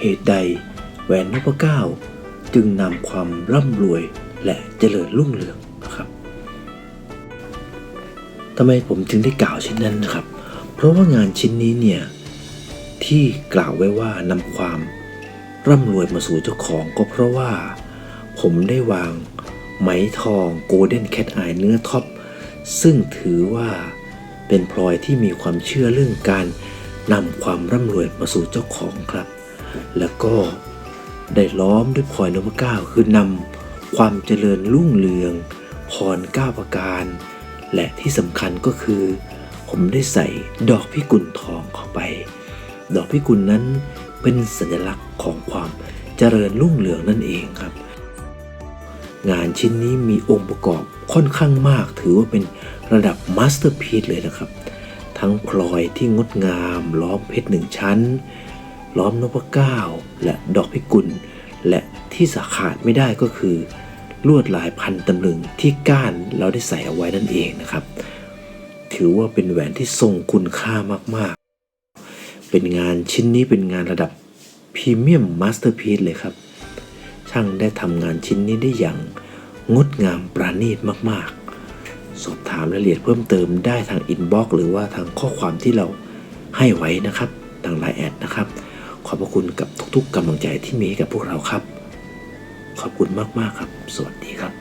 เหตุใดแหวนนพเก้าจึงนำความร่ำรวยและเจริญรุ่งเรืองนะครับทำไมผมจึงได้กล่าวเช่นนั้นนะครับ เพราะว่างานชิ้นนี้เนี่ยที่กล่าวไว้ว่านำความร่ำรวยมาสู่เจ้าของก็เพราะว่า ผมได้วางไหมทองโกลเด้นแคทไอเนื้อท็อป ซึ่งถือว่าเป็นพลอยที่มีความเชื่อเรื่องการนำความร่ำรวยมาสู่เจ้าของครับ แล้วก็ได้ล้อมด้วยพลอยนพเก้าคือนำความเจริญรุ่งเรือง พรเก้าประการ และที่สำคัญก็คือ ผมได้ใส่ดอกพิกุลทองเข้าไป ดอกพิกุลนั้นเป็นสัญลักษณ์ของความเจริญรุ่งเรืองนั่นเองครับ งานชิ้นนี้มีองค์ประกอบค่อนข้างมากถือว่าเป็นระดับมาสเตอร์พีซเลยนะครับ ทั้งพลอยที่งดงามล้อมเพชรหนึ่งชั้น ล้อมนพเก้าและดอกพิกุล และที่สาขาดไม่ได้ก็คือ ลวดลายพันตำลึงที่ก้านเราได้ใส่เอาไว้นั่นเองนะครับ ถือว่าเป็นแหวนที่ทรงคุณค่ามากๆ เป็นงานชิ้นนี้เป็นงานระดับพรีเมียมมาสเตอร์พีซเลยครับ ช่างได้ทำงานชิ้นนี้ได้อย่างงดงามประณีตมากๆ สอบถามรายละเอียดเพิ่มเติมได้ทางอินบ็อกซ์หรือว่าทางข้อความที่เราให้ไว้นะครับ ทางไลน์แอดนะครับ ขอบพระคุณกับทุกๆกำลังใจที่มีให้กับพวกเราครับ ขอบคุณมากๆครับ สวัสดีครับ